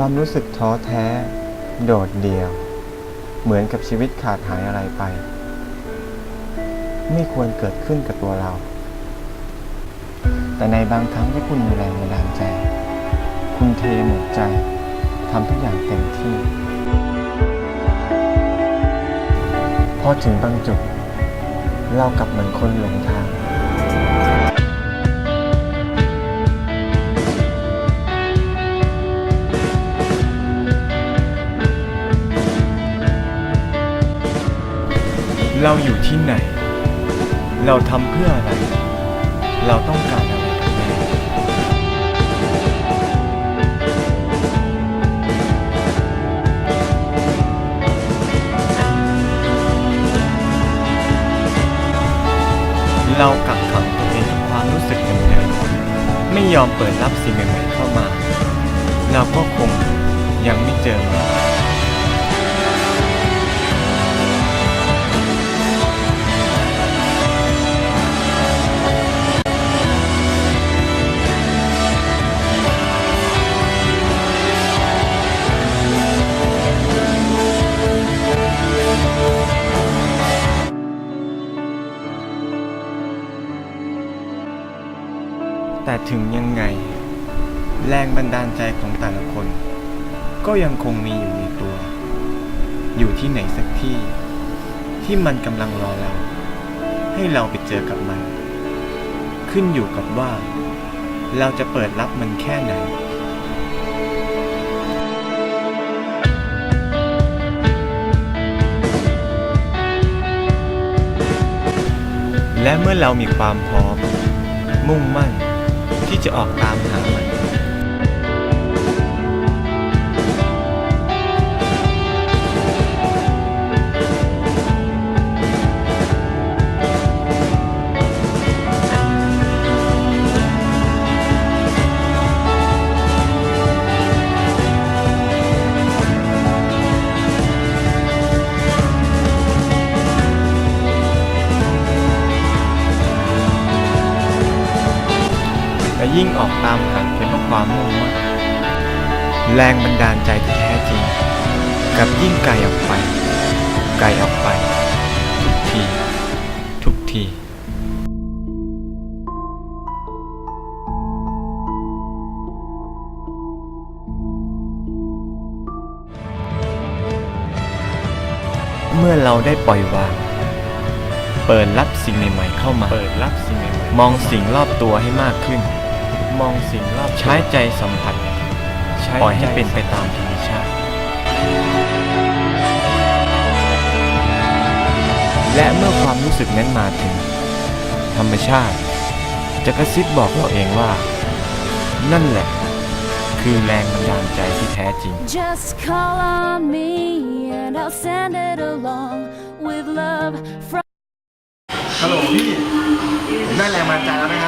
ความรู้สึกท้อแท้ โดดเดี่ยว เหมือนกับชีวิตขาดหายอะไรไป ไม่ควรเกิดขึ้นกับตัวเรา แต่ในบางครั้งที่คุณมีแรงบันดาลใจ คุณเทหมดใจทำทุกอย่างเต็มที่ พอถึงบางจุด เรากลับเหมือนคนหลงทาง เราอยู่ที่ไหน เราทำเพื่ออะไร เราต้องการอะไรกันแน่เรากักขังตัวเองกับความรู้สึกเดิมๆไม่ยอมเปิดรับสิ่งใหม่ๆเข้ามา เราก็คงยังไม่เจอมัน แต่ถึงยังไง แรงบันดาลใจของแต่ละคน ก็ยังคงมีอยู่ในตัว อยู่ที่ไหนสักที่ ที่มันกำลังรอเรา ให้เราไปเจอกับมัน ขึ้นอยู่กับว่า เราจะเปิดรับมันแค่ไหนและเมื่อเรามีความพร้อม มุ่งมั่น ที่จะออกตามหามัน ยิ่งออกตามหาเพียงเพราะความมุ่งมั่นแรงบันดาลใจที่แท้จริงกลับยิ่งไกลออกไป ไกลออกไป ทุกที ทุกทีเมื่อเราได้ปล่อยวาง เปิดรับสิ่งใหม่ๆเข้ามา เปิดรับสิ่งใหม่ๆ มองสิ่งรอบตัวให้มากขึ้น มองสิ่งรอบใช้ใจสัมผัสปล่อยให้เป็นไปตามธรรมชาติ และเมื่อความรู้สึกนั้นมาถึง ธรรมชาติ จะกระซิบบอกเราเองว่า นั่นแหละ คือแรงบันดาลใจที่แท้จริง Just call on me and I'll send it along with love from ฮัลโหลพี่ผมได้แรงบันดาลใจแล้วนะครับ